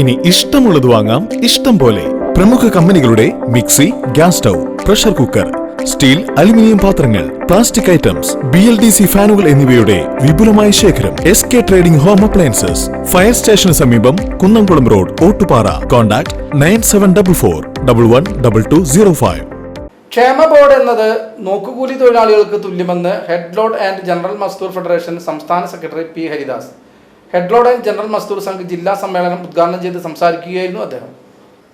ഇനി ഇഷ്ടമുള്ളത് വാങ്ങാം ഇഷ്ടം പോലെ പ്രമുഖ കമ്പനികളുടെ mixie gas stove pressure cooker steel aluminium പാത്രങ്ങൾ plastic items B L D C ഫാനുകൾ എന്നിവയുടെ വിപുലമായ ശേഖരം S K trading home appliances fire സ്റ്റേഷന് സമീപം Kunnamkulam road Ottupara. Contact nine seven double four double one double two zero five. ക്ഷേമ board എന്നത് നോക്കുകൂലി തൊഴിലാളികൾക്ക് തുല്യമെന്ന് head load and general Mazdoor federation സംസ്ഥാന secretary P Haridas. Head load and general Mazdoor Sangh ജില്ലാ സമ്മേളനം ഉദ്ഘാടനം ചെയ്ത് സംസാരിക്കുകയായിരുന്നു അദ്ദേഹം.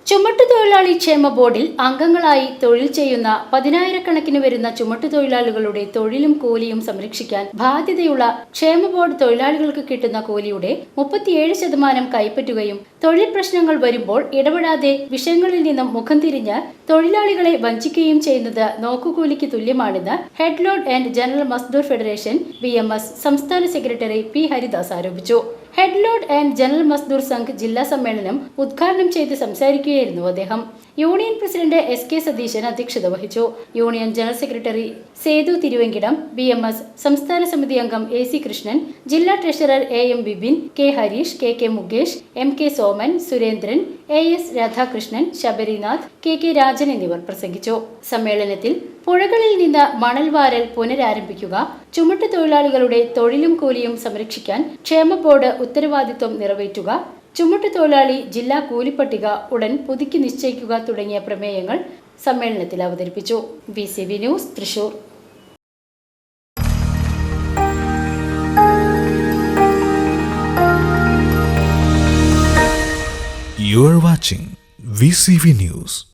ചുമട്ടുതൊഴിലാളി ക്ഷേമ ബോർഡിൽ അംഗങ്ങളായി തൊഴിൽ ചെയ്യുന്ന പതിനായിരക്കണക്കിന് വരുന്ന ചുമട്ടുതൊഴിലാളികളുടെ തൊഴിലും കൂലിയും സംരക്ഷിക്കാൻ ബാധ്യതയുള്ള ക്ഷേമ ബോർഡ് തൊഴിലാളികൾക്ക് കിട്ടുന്ന കൂലിയുടെ മുപ്പത്തിയേഴ് ശതമാനം കൈപ്പറ്റുകയും തൊഴിൽ പ്രശ്നങ്ങൾ വരുമ്പോൾ ഇടപെടാതെ വിഷയങ്ങളിൽ നിന്നും മുഖം തിരിഞ്ഞ് തൊഴിലാളികളെ വഞ്ചിക്കുകയും ചെയ്യുന്നത് നോക്കുകൂലിക്ക് തുല്യമാണെന്ന് head load and general Mazdoor federation B സംസ്ഥാന സെക്രട്ടറി പി ഹരിദാസ് ആരോപിച്ചു. Head load and general Mazdoor Sangh ജില്ലാ സമ്മേളനം ഉദ്ഘാടനം ചെയ്ത് സംസാരിക്കുകയായിരുന്നു അദ്ദേഹം. Union president S K Satheesan അധ്യക്ഷത വഹിച്ചു. Union general secretary Sethu Thiruvenkidam B M S സംസ്ഥാന സമിതി അംഗം എ സി കൃഷ്ണൻ ജില്ലാ treasurer A M Bibin K Harish K K Mukesh M K Soman Surendran A S Radhakrishnan Sabarinath K K Rajan എന്നിവർ പ്രസംഗിച്ചു. സമ്മേളനത്തിൽ പുഴകളിൽ നിന്ന് മണൽ വാരൽ പുനരാരംഭിക്കുക. ചുമട്ട് തൊഴിലാളികളുടെ തൊഴിലും കൂലിയും സംരക്ഷിക്കാൻ ക്ഷേമ ബോർഡ് ഉത്തരവാദിത്വം നിറവേറ്റുക. ചുമട്ട് തൊഴിലാളി ജില്ലാ കൂലിപ്പട്ടിക ഉടൻ പുതുക്കി നിശ്ചയിക്കുക തുടങ്ങിയ പ്രമേയങ്ങൾ സമ്മേളനത്തിൽ അവതരിപ്പിച്ചു. B C B news Thrissur. You are watching VCV News.